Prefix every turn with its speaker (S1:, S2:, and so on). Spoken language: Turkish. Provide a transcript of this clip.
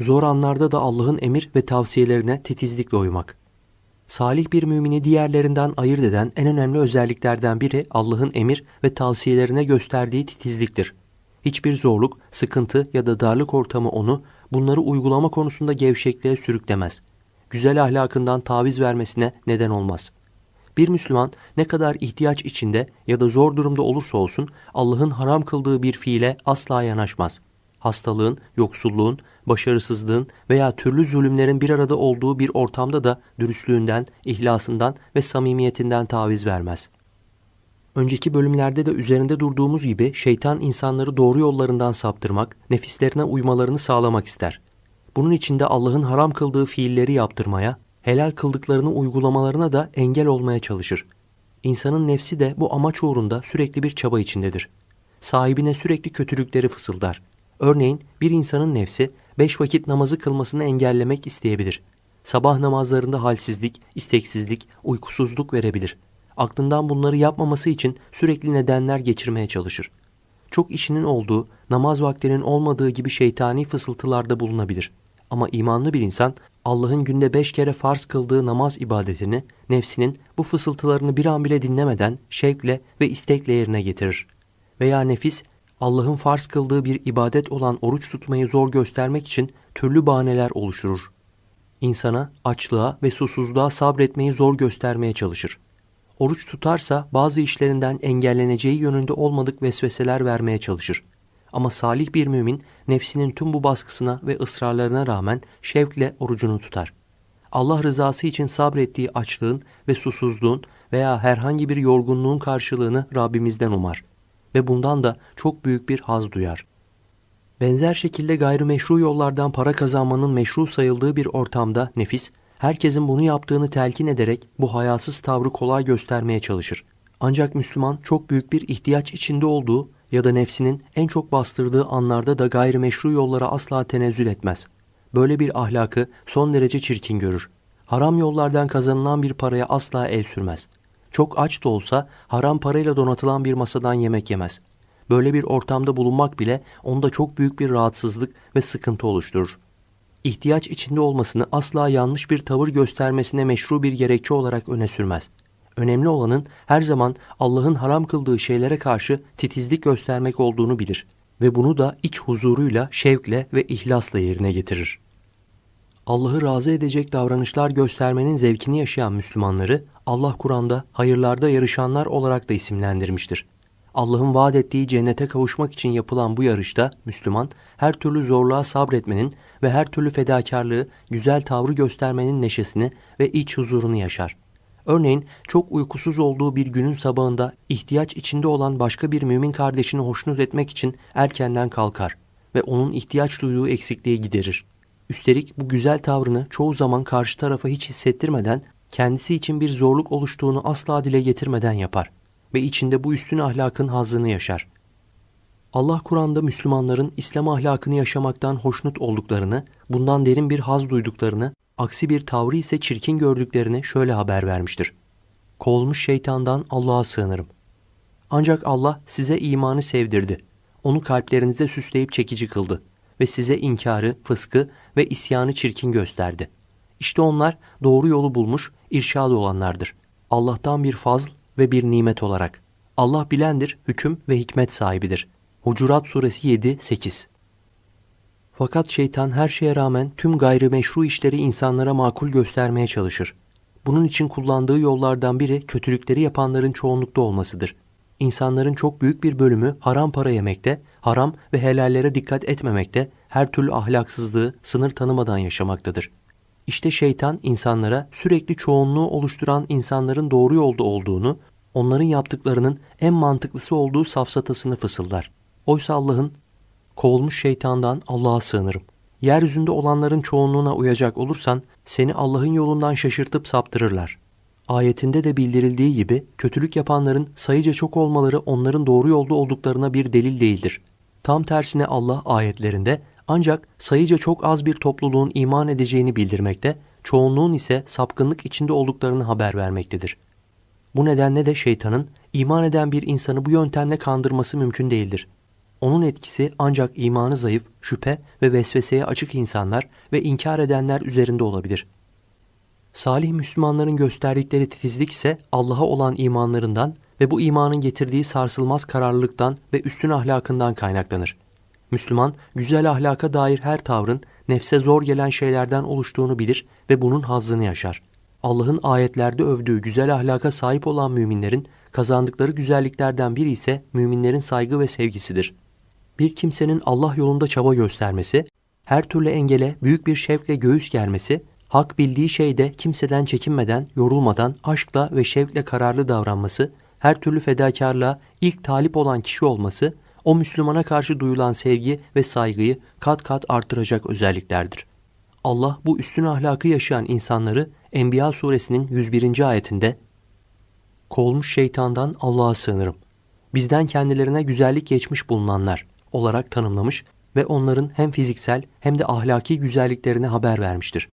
S1: Zor anlarda da Allah'ın emir ve tavsiyelerine titizlikle uymak. Salih bir mümini diğerlerinden ayırt eden en önemli özelliklerden biri Allah'ın emir ve tavsiyelerine gösterdiği titizliktir. Hiçbir zorluk, sıkıntı ya da darlık ortamı onu bunları uygulama konusunda gevşekliğe sürüklemez. Güzel ahlakından taviz vermesine neden olmaz. Bir Müslüman ne kadar ihtiyaç içinde ya da zor durumda olursa olsun Allah'ın haram kıldığı bir fiile asla yanaşmaz. Hastalığın, yoksulluğun, başarısızlığın veya türlü zulümlerin bir arada olduğu bir ortamda da dürüstlüğünden, ihlasından ve samimiyetinden taviz vermez. Önceki bölümlerde de üzerinde durduğumuz gibi şeytan insanları doğru yollarından saptırmak, nefislerine uymalarını sağlamak ister. Bunun için de Allah'ın haram kıldığı fiilleri yaptırmaya, helal kıldıklarını uygulamalarına da engel olmaya çalışır. İnsanın nefsi de bu amaç uğrunda sürekli bir çaba içindedir. Sahibine sürekli kötülükleri fısıldar. Örneğin bir insanın nefsi beş vakit namazı kılmasını engellemek isteyebilir. Sabah namazlarında halsizlik, isteksizlik, uykusuzluk verebilir. Aklından bunları yapmaması için sürekli nedenler geçirmeye çalışır. Çok işinin olduğu, namaz vaktinin olmadığı gibi şeytani fısıltılarda bulunabilir. Ama imanlı bir insan Allah'ın günde beş kere farz kıldığı namaz ibadetini nefsinin bu fısıltılarını bir an bile dinlemeden şevkle ve istekle yerine getirir. Veya nefis Allah'ın farz kıldığı bir ibadet olan oruç tutmayı zor göstermek için türlü bahaneler oluşturur. İnsana açlığa ve susuzluğa sabretmeyi zor göstermeye çalışır. Oruç tutarsa bazı işlerinden engelleneceği yönünde olmadık vesveseler vermeye çalışır. Ama salih bir mümin nefsinin tüm bu baskısına ve ısrarlarına rağmen şevkle orucunu tutar. Allah rızası için sabrettiği açlığın ve susuzluğun veya herhangi bir yorgunluğun karşılığını Rabbimizden umar ve bundan da çok büyük bir haz duyar. Benzer şekilde gayrimeşru yollardan para kazanmanın meşru sayıldığı bir ortamda nefis, herkesin bunu yaptığını telkin ederek bu hayasız tavrı kolay göstermeye çalışır. Ancak Müslüman çok büyük bir ihtiyaç içinde olduğu ya da nefsinin en çok bastırdığı anlarda da gayrimeşru yollara asla tenezzül etmez. Böyle bir ahlakı son derece çirkin görür. Haram yollardan kazanılan bir paraya asla el sürmez. Çok aç da olsa haram parayla donatılan bir masadan yemek yemez. Böyle bir ortamda bulunmak bile onda çok büyük bir rahatsızlık ve sıkıntı oluşturur. İhtiyaç içinde olmasını asla yanlış bir tavır göstermesine meşru bir gerekçe olarak öne sürmez. Önemli olanın her zaman Allah'ın haram kıldığı şeylere karşı titizlik göstermek olduğunu bilir ve bunu da iç huzuruyla, şevkle ve ihlasla yerine getirir. Allah'ı razı edecek davranışlar göstermenin zevkini yaşayan Müslümanları Allah Kur'an'da hayırlarda yarışanlar olarak da isimlendirmiştir. Allah'ın vaat ettiği cennete kavuşmak için yapılan bu yarışta Müslüman her türlü zorluğa sabretmenin ve her türlü fedakarlığı, güzel tavrı göstermenin neşesini ve iç huzurunu yaşar. Örneğin çok uykusuz olduğu bir günün sabahında ihtiyaç içinde olan başka bir mümin kardeşini hoşnut etmek için erkenden kalkar ve onun ihtiyaç duyduğu eksikliği giderir. Üstelik bu güzel tavrını çoğu zaman karşı tarafa hiç hissettirmeden, kendisi için bir zorluk oluştuğunu asla dile getirmeden yapar ve içinde bu üstün ahlakın hazzını yaşar. Allah Kur'an'da Müslümanların İslam ahlakını yaşamaktan hoşnut olduklarını, bundan derin bir haz duyduklarını, aksi bir tavrı ise çirkin gördüklerini şöyle haber vermiştir. Kovulmuş şeytandan Allah'a sığınırım. Ancak Allah size imanı sevdirdi. Onu kalplerinize süsleyip çekici kıldı ve size inkarı, fıskı ve isyanı çirkin gösterdi. İşte onlar doğru yolu bulmuş, irşad olanlardır. Allah'tan bir fazl ve bir nimet olarak. Allah bilendir, hüküm ve hikmet sahibidir. Hucurat Suresi 7-8 Fakat şeytan her şeye rağmen tüm gayrimeşru işleri insanlara makul göstermeye çalışır. Bunun için kullandığı yollardan biri kötülükleri yapanların çoğunlukta olmasıdır. İnsanların çok büyük bir bölümü haram para yemekte, haram ve helallere dikkat etmemekte, her türlü ahlaksızlığı sınır tanımadan yaşamaktadır. İşte şeytan insanlara sürekli çoğunluğu oluşturan insanların doğru yolda olduğunu, onların yaptıklarının en mantıklısı olduğu safsatasını fısıldar. Oysa Allah'ın kovulmuş şeytandan Allah'a sığınırım. Yeryüzünde olanların çoğunluğuna uyacak olursan seni Allah'ın yolundan şaşırtıp saptırırlar. Ayetinde de bildirildiği gibi kötülük yapanların sayıca çok olmaları onların doğru yolda olduklarına bir delil değildir. Tam tersine Allah ayetlerinde ancak sayıca çok az bir topluluğun iman edeceğini bildirmekte, çoğunluğun ise sapkınlık içinde olduklarını haber vermektedir. Bu nedenle de şeytanın iman eden bir insanı bu yöntemle kandırması mümkün değildir. Onun etkisi ancak imanı zayıf, şüphe ve vesveseye açık insanlar ve inkar edenler üzerinde olabilir. Salih Müslümanların gösterdikleri titizlik ise Allah'a olan imanlarından ve bu imanın getirdiği sarsılmaz kararlılıktan ve üstün ahlakından kaynaklanır. Müslüman, güzel ahlaka dair her tavrın nefse zor gelen şeylerden oluştuğunu bilir ve bunun hazzını yaşar. Allah'ın ayetlerde övdüğü güzel ahlaka sahip olan müminlerin kazandıkları güzelliklerden biri ise müminlerin saygı ve sevgisidir. Bir kimsenin Allah yolunda çaba göstermesi, her türlü engele büyük bir şevkle göğüs germesi, hak bildiği şeyde kimseden çekinmeden, yorulmadan, aşkla ve şevkle kararlı davranması, her türlü fedakarlığa ilk talip olan kişi olması, o Müslümana karşı duyulan sevgi ve saygıyı kat kat artıracak özelliklerdir. Allah bu üstün ahlakı yaşayan insanları Enbiya suresinin 101. ayetinde Kovulmuş şeytandan Allah'a sığınırım. Bizden kendilerine güzellik geçmiş bulunanlar olarak tanımlamış ve onların hem fiziksel hem de ahlaki güzelliklerine haber vermiştir.